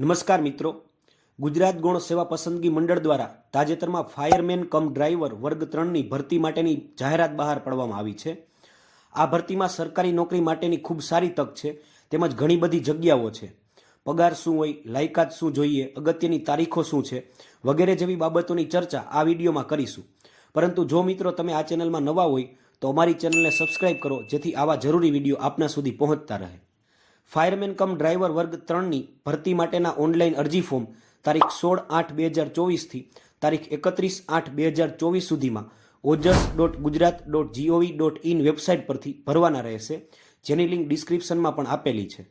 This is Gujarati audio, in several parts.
નમસ્કાર મિત્રો. ગુજરાત ગૌણ સેવા પસંદગી મંડળ દ્વારા તાજેતરમાં ફાયરમેન કમ ડ્રાઈવર વર્ગ ત્રણની ભરતી માટેની જાહેરાત બહાર પાડવામાં આવી છે. આ ભરતીમાં સરકારી નોકરી માટેની ખૂબ સારી તક છે, તેમજ ઘણી બધી જગ્યાઓ છે. પગાર શું હોય, લાયકાત શું જોઈએ, અગત્યની તારીખો શું છે, વગેરે જેવી બાબતોની ચર્ચા આ વિડીયોમાં કરીશું. પરંતુ જો મિત્રો તમે આ ચેનલમાં નવા હોય, તો અમારી ચેનલને સબસ્ક્રાઇબ કરો, જેથી આવા જરૂરી વીડિયો આપના સુધી પહોંચતા રહે. ફાયરમેન કમ ડ્રાઈવર વર્ગ ત્રણની ભરતી માટેના ઓનલાઈન અરજી ફોર્મ તારીખ સોળ આઠ બે હજાર ચોવીસથી તારીખ એકત્રીસ આઠ બે હજાર ચોવીસ સુધીમાં Ojas dot Gujarat dot GOV dot in website પરથી ભરવાના રહેશે, જેની લિંક ડિસ્ક્રિપ્શનમાં પણ આપેલી છે.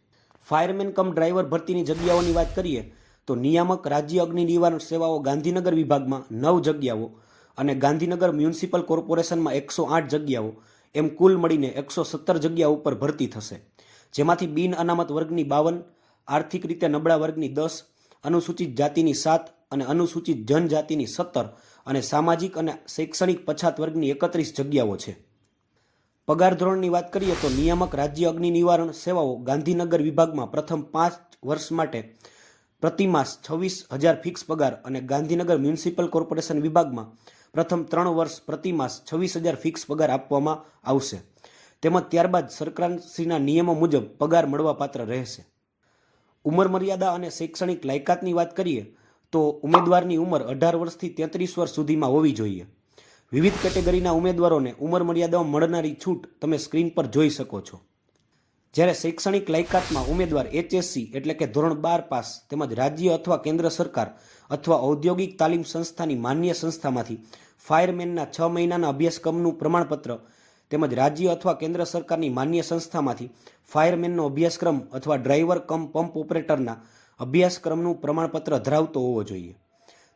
ફાયરમેન કમ ડ્રાઈવર ભરતીની જગ્યાઓની વાત કરીએ, તો નિયામક, રાજ્ય અગ્નિ નિવારણ સેવાઓ ગાંધીનગર વિભાગમાં નવ જગ્યાઓ અને ગાંધીનગર મ્યુનિસિપલ કોર્પોરેશનમાં એકસો આઠ જગ્યાઓ, એમ કુલ મળીને એકસો સત્તર જગ્યા ઉપર ભરતી થશે. જેમાંથી બિન અનામત વર્ગની બાવન, આર્થિક રીતે નબળા વર્ગની દસ, અનુસૂચિત જાતિની સાત અને અનુસૂચિત જનજાતિની સત્તર અને સામાજિક અને શૈક્ષણિક પછાત વર્ગની એકત્રીસ જગ્યાઓ છે. પગાર ધોરણની વાત કરીએ તો નિયામક રાજ્ય અગ્નિ નિવારણ સેવાઓ ગાંધીનગર વિભાગમાં પ્રથમ પાંચ વર્ષ માટે પ્રતિમાસ છવ્વીસ હજાર ફિક્સ પગાર અને ગાંધીનગર મ્યુનિસિપલ કોર્પોરેશન વિભાગમાં પ્રથમ ત્રણ વર્ષ પ્રતિમાસ છવ્વીસ હજાર ફિક્સ પગાર આપવામાં આવશે. તેમજ ત્યારબાદ સરકારશ્રીના નિયમો મુજબ પગાર મળવાપાત્ર રહેશે. ઉંમર મર્યાદા અને શૈક્ષણિક લાયકાતની વાત કરીએ, તો ઉમેદવારની ઉંમર અઢાર વર્ષથી તેત્રીસ વર્ષ સુધીમાં હોવી જોઈએ. વિવિધ કેટેગરીના ઉમેદવારોને ઉંમર મર્યાદામાં મળનારી છૂટ તમે સ્ક્રીન પર જોઈ શકો છો. જ્યારે શૈક્ષણિક લાયકાતમાં ઉમેદવાર એચએસસી એટલે કે ધોરણ બાર પાસ તેમજ રાજ્ય અથવા કેન્દ્ર સરકાર અથવા ઔદ્યોગિક તાલીમ સંસ્થાની માન્ય સંસ્થામાંથી ફાયરમેનના છ મહિનાના અભ્યાસક્રમનું પ્રમાણપત્ર તેમજ રાજ્ય અથવા કેન્દ્ર સરકારની માન્ય સંસ્થામાંથી ફાયરમેનનો અભ્યાસક્રમ અથવા ડ્રાઈવર કમ પંપ ઓપરેટરના અભ્યાસક્રમનું પ્રમાણપત્ર ધરાવતો હોવો જોઈએ.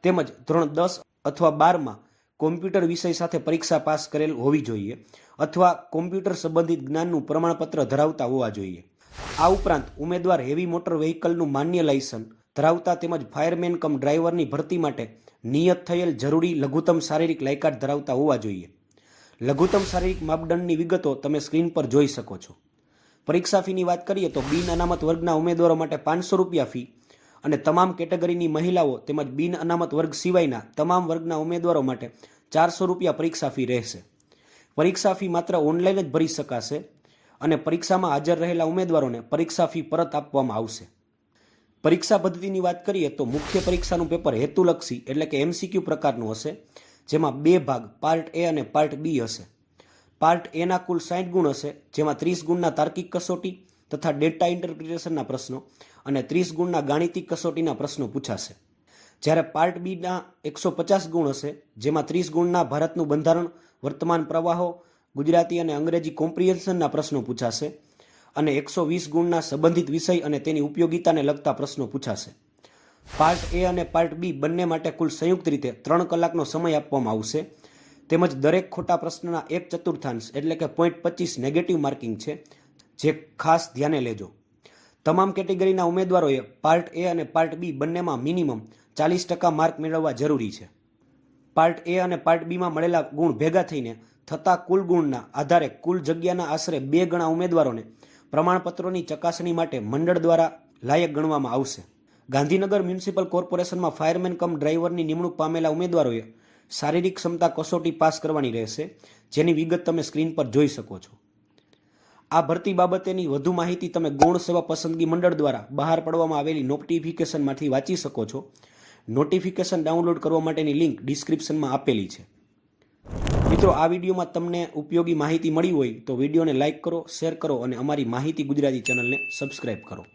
તેમજ ધોરણ દસ અથવા બારમાં કોમ્પ્યુટર વિષય સાથે પરીક્ષા પાસ કરેલ હોવી જોઈએ અથવા કોમ્પ્યુટર સંબંધિત જ્ઞાનનું પ્રમાણપત્ર ધરાવતા હોવા જોઈએ. આ ઉપરાંત ઉમેદવાર હેવી મોટર વ્હીકલનું માન્ય લાયસન્સ ધરાવતા તેમજ ફાયરમેન કમ ડ્રાઈવરની ભરતી માટે નિયત થયેલ જરૂરી લઘુત્તમ શારીરિક લાયકાત ધરાવતા હોવા જોઈએ. લઘુત્તમ શારીરિક માપદંડની વિગતો તમે સ્ક્રીન પર જોઈ શકો છો. પરીક્ષા ફીની વાત કરીએ તો બિન અનામત વર્ગના ઉમેદવારો માટે પાંચસો રૂપિયા ફી અને તમામ કેટેગરીની મહિલાઓ તેમજ બિન અનામત વર્ગ સિવાયના તમામ વર્ગના ઉમેદવારો માટે ચારસો રૂપિયા પરીક્ષા ફી રહેશે. પરીક્ષા ફી માત્ર ઓનલાઈન જ ભરી શકાશે અને પરીક્ષામાં હાજર રહેલા ઉમેદવારોને પરીક્ષા ફી પરત આપવામાં આવશે. પરીક્ષા પદ્ધતિની વાત કરીએ તો મુખ્ય પરીક્ષાનું પેપર હેતુલક્ષી એટલે કે એમસીક્યુ પ્રકારનું હશે. જેમાં બે ભાગ પાર્ટ એ અને પાર્ટ બી હશે. પાર્ટ એના કુલ સાઠ ગુણ હશે, જેમાં ત્રીસ ગુણના તાર્કિક કસોટી તથા ડેટા ઇન્ટરપ્રિટેશનના પ્રશ્નો અને ત્રીસ ગુણના ગાણિતિક કસોટીના પ્રશ્નો પૂછાશે. જ્યારે પાર્ટ બીના એકસો પચાસ ગુણ હશે, જેમાં ત્રીસ ગુણના ભારતનું બંધારણ, વર્તમાન પ્રવાહો, ગુજરાતી અને અંગ્રેજી કોમ્પ્રિહેન્શનના પ્રશ્નો પૂછાશે અને એકસો વીસ ગુણના સંબંધિત વિષય અને તેની ઉપયોગિતાને લગતા પ્રશ્નો પૂછાશે. પાર્ટ એ અને પાર્ટ બી બંને માટે કુલ સંયુક્ત રીતે ત્રણ કલાકનો સમય આપવામાં આવશે. તેમજ દરેક ખોટા પ્રશ્નના એક ચતુર્થાંશ એટલે કે પોઈન્ટ પચીસ નેગેટિવ માર્કિંગ છે, જે ખાસ ધ્યાને લેજો. તમામ કેટેગરીના ઉમેદવારોએ પાર્ટ એ અને પાર્ટ બી બંનેમાં મિનિમમ ચાલીસ ટકા માર્ક મેળવવા જરૂરી છે. પાર્ટ એ અને પાર્ટ બીમાં મળેલા ગુણ ભેગા થઈને થતા કુલ ગુણના આધારે કુલ જગ્યાના આશરે બે ગણા ઉમેદવારોને પ્રમાણપત્રોની ચકાસણી માટે મંડળ દ્વારા લાયક ગણવામાં આવશે. ગાંધીનગર મ્યુનિસિપલ કોર્પોરેશનમાં ફાયરમેન કમ ડ્રાઈવરની નિમણૂક પામેલા ઉમેદવારોએ શારીરિક ક્ષમતા કસોટી પાસ કરવાની રહેશે, જેની વિગત તમે સ્ક્રીન પર જોઈ શકો છો. આ ભરતી બાબતેની વધુ માહિતી તમે ગૌણ સેવા પસંદગી મંડળ દ્વારા બહાર પાડવામાં આવેલી નોટિફિકેશનમાંથી વાંચી શકો છો. નોટિફિકેશન ડાઉનલોડ કરવા માટેની લિંક ડિસ્ક્રિપ્શનમાં આપેલી છે. મિત્રો, આ વિડીયોમાં તમને ઉપયોગી માહિતી મળી હોય તો વિડીયોને લાઇક કરો, શેર કરો અને અમારી માહિતી ગુજરાતી ચેનલને સબસ્ક્રાઇબ કરો.